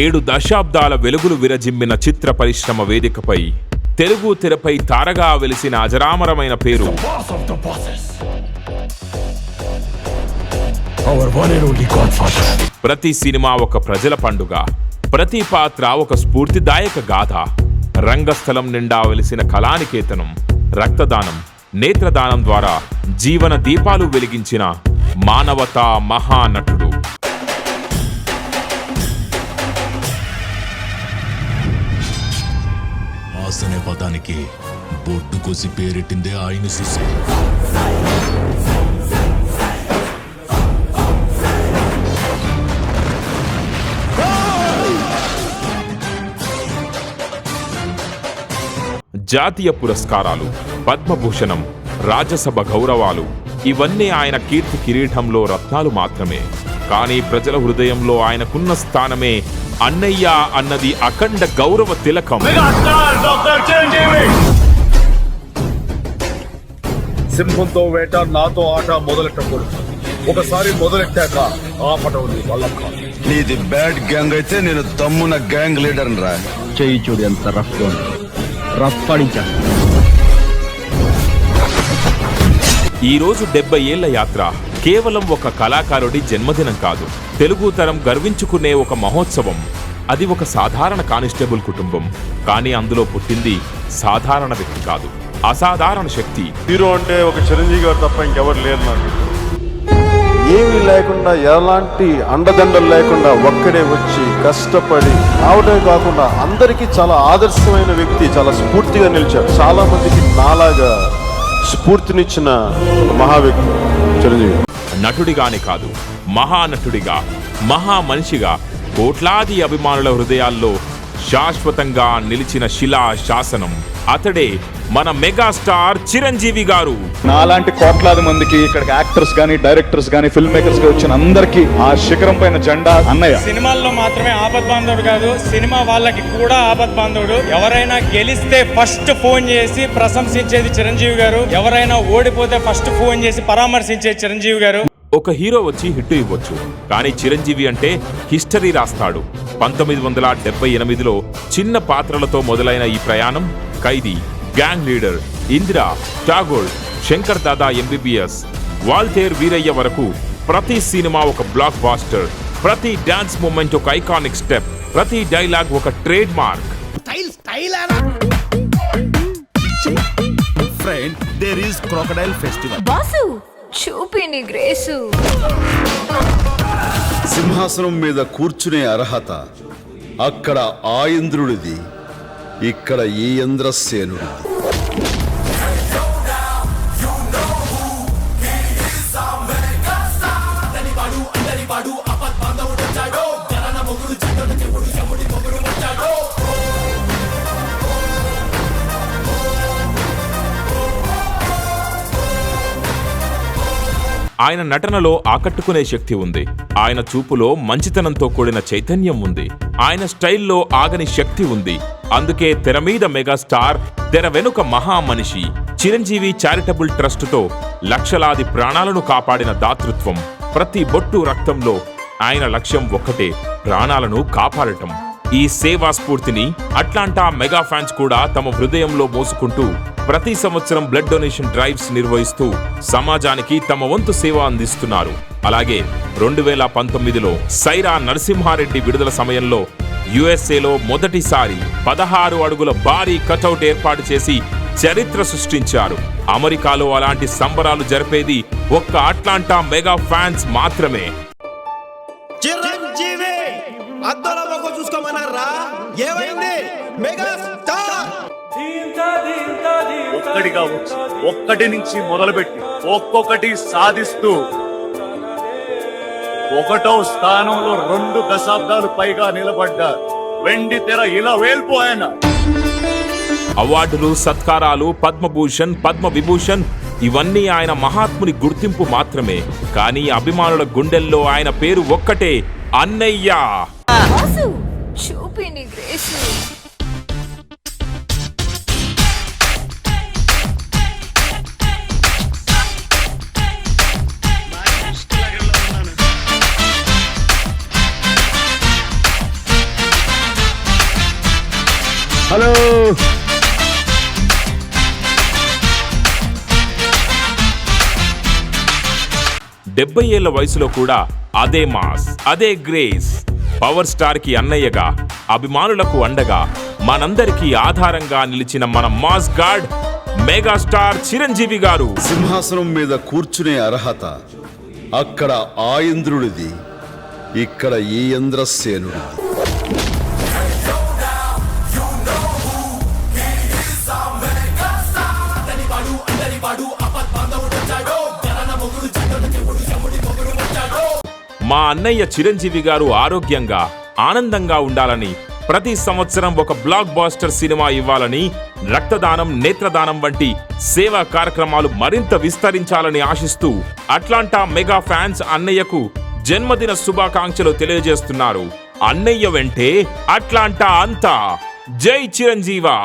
ఏడు దశాబ్దాల వెలుగులు విరజిమ్మిన చిత్ర పరిశ్రమ వేదికపై తెలుగు తెరపై తారగా వెలిసిన అజరామరమైన పేరు. ప్రతి సినిమా ఒక ప్రజల పండుగ ప్రతి పాత్ర ఒక స్ఫూర్తిదాయక గాథ. రంగస్థలం నిండా వెలిసిన కళానికేతనం రక్తదానం నేత్రదానం ద్వారా జీవన దీపాలు వెలిగించిన మానవతా మహానటుడు. మాస్ అనే పదానికి బొడ్డు కోసి పేరెట్టిందే ఆయన చూసి జాతీయ పురస్కారాలు పద్మభూషణం రాజ్యసభ గౌరవాలు ఇవన్నీ ఆయన కీర్తి కిరీటంలో రత్నాలు మాత్రమే. కానీ ప్రజల హృదయంలో ఆయనకున్న స్థానమే అన్నయ్య అన్నది అఖండ గౌరవ తిలకం. సింహంతో వేట నాతో ఆట మొదలెట్టకూడదు. ఒకసారి మొదలెట్టాక ఆపటం నీ వల్ల కాదు. నీది బ్యాడ్ గ్యాంగ్ అయితే నేను దమ్మున గ్యాంగ్ లీడర్ రా. చెయ్యి చూడు ఎంత రఫ్ రఫ్ పడించాను ఈ రోజు డెబ్బై ఏళ్ళ యాత్ర. కేవలం ఒక కళాకారుడి జన్మదినం కాదు. తెలుగు తరం గర్వించుకునే ఒక మహోత్సవం. అది ఒక సాధారణ కానిస్టేబుల్ కుటుంబం. కానీ అందులో పుట్టింది సాధారణ వ్యక్తి కాదు. అసాధారణ శక్తి. హీరో అంటే ఒక చిరంజీవి గారు తప్ప ఇంకెవరు లేరు నాకు. ఏమీ లేకుండా ఎలాంటి అండదండలు లేకుండా ఒక్కడే వచ్చి కష్టపడి రావడమే కాకుండా అందరికీ చాలా ఆదర్శమైన వ్యక్తి చాలా స్ఫూర్తిగా నిలిచాడు. చాలా మందికి నాలాగా స్ఫూర్తినిచ్చిన ఒక మహా వ్యక్తి చిరంజీవి నటుడిగానే కాదు మహానటుడిగా మహా మనిషిగా కోట్లాది అభిమానుల హృదయాల్లో శాశ్వతంగా నిలిచిన శిలా శాసనం. అతడే మన మెగాస్టార్ చిరంజీవి గారు. నాలాంటి కోట్లాది మందికి ఇక్కడ యాక్టర్స్ గానీ డైరెక్టర్స్ గానీ ఫిల్మ్ మేకర్స్గా వచ్చిన అందరికి ఆ శిఖరం పైన జెండా అన్నయ్య. సినిమాల్లో మాత్రమే ఆపద్ బాంధవుడు కాదు సినిమా వాళ్ళకి కూడా ఆపద్ బాంధవుడు. ఎవరైనా గెలిస్తే ఫస్ట్ ఫోన్ చేసి ప్రశంసించేది చిరంజీవి గారు. ఎవరైనా ఓడిపోతే ఫస్ట్ ఫోన్ చేసి పరామర్శించేది చిరంజీవి గారు. ఒక హీరో వచ్చి హిట్ ఇవ్వచ్చు. కానీ చిరంజీవి అంటే హిస్టరీ రాస్తాడు. పంతొమ్మిది వందల డెబ్బై ఎనిమిదిలో చిన్న పాత్రలతో మొదలైన ఈ ప్రయాణం Khaidi Gang Leader Indira Tagore Shankar Dada MBBS Waltair Veerayya వరకు ప్రతి సినిమా ఒక బ్లాక్ బాస్టర్ ప్రతి డాన్స్ మూమెంట్ ఒక ఐకానిక్ స్టెప్ ప్రతి డైలాగ్ ఒక trademark friend there is crocodile festival boss! చూపిని grace. సింహాసనం మీద కూర్చునే అర్హత అక్కడ ఆ ఇంద్రుడిది ఇక్కడ ఈ ఇంద్రసేనుడిది. ఆయన నటనలో ఆకట్టుకునే శక్తి ఉంది. ఆయన చూపులో మంచితనంతో కూడిన చైతన్యం ఉంది. ఆయన స్టైల్లో ఆగని శక్తి ఉంది. అందుకే తెర మీద మెగాస్టార్ తెర వెనుక మహా మనిషి చిరంజీవి చారిటబుల్ ట్రస్టుతో లక్షలాది ప్రాణాలను కాపాడిన దాతృత్వం ప్రతి బొట్టు రక్తంలో ఆయన లక్ష్యం ఒక్కటే ప్రాణాలను కాపాడటం. ఈ సేవా స్ఫూర్తిని అట్లాంటా మెగా ఫ్యాన్స్ కూడా తమ హృదయంలో మోసుకుంటూ ప్రతి సంవత్సరం బ్లడ్ డొనేషన్ డ్రైవ్స్ నిర్వహిస్తూ సమాజానికి తమ వంతు సేవ అందిస్తున్నారు. అలాగే రెండు వేల పంతొమ్మిదిలో సైరా నరసింహారెడ్డి విడుదల సమయంలో యుఎస్ఏలో మొదటిసారి పదహారు అడుగుల భారీ కటౌట్ ఏర్పాటు చేసి చరిత్ర సృష్టించారు. అమెరికాలో అలాంటి సంబరాలు జరిపేది ఒక్క అట్లాంటా మెగా ఫ్యాన్స్ మాత్రమే. చిరంజీవి అద్దంలో మొక్క చూసుకోమన్నారా? ఏమైంది? Mega star! ఒక్కడిగా వచ్చి ఒక్కటి నుంచి మొదలుపెట్టి ఒక్కొక్కటి సాధిస్తూ ఒకటో స్థానంలో రెండు దశాబ్దాలు పైగా నిలబడ్డ వెండి తెర ఇలా వేల్పోయాన అవార్డులు సత్కారాలు పద్మభూషణ్ పద్మ విభూషణ్ ఇవన్నీ ఆయన మహాత్ముని గుర్తింపు మాత్రమే. కానీ అభిమానుల గుండెల్లో ఆయన పేరు ఒక్కటే అన్నయ్య. బాసు చూపిని గ్రేసు. హలో. డెబ్బై ఏళ్ళ వయసులో కూడా అదే మాస్ అదే గ్రేస్. పవర్ స్టార్కి అన్నయ్యగా అభిమానులకు అండగా మనందరికీ ఆధారంగా నిలిచిన మన మాస్ గార్డ్ మెగాస్టార్ చిరంజీవి గారు. సింహాసనం మీద కూర్చునే అర్హత అక్కడ ఆ ఇంద్రుడిది ఇక్కడ ఈ ఇంద్రసేనుడిది. మా అన్నయ్య చిరంజీవి గారు ఆరోగ్యంగా ఆనందంగా ఉండాలని ప్రతి సంవత్సరం ఒక బ్లాక్ బాస్టర్ సినిమా ఇవ్వాలని రక్తదానం నేత్రదానం వంటి సేవా కార్యక్రమాలు మరింత విస్తరించాలని ఆశిస్తూ అట్లాంటా మెగా ఫ్యాన్స్ అన్నయ్యకు జన్మదిన శుభాకాంక్షలు తెలియజేస్తున్నారు. అన్నయ్య వెంటే అట్లాంటా అంతా. జై చిరంజీవా!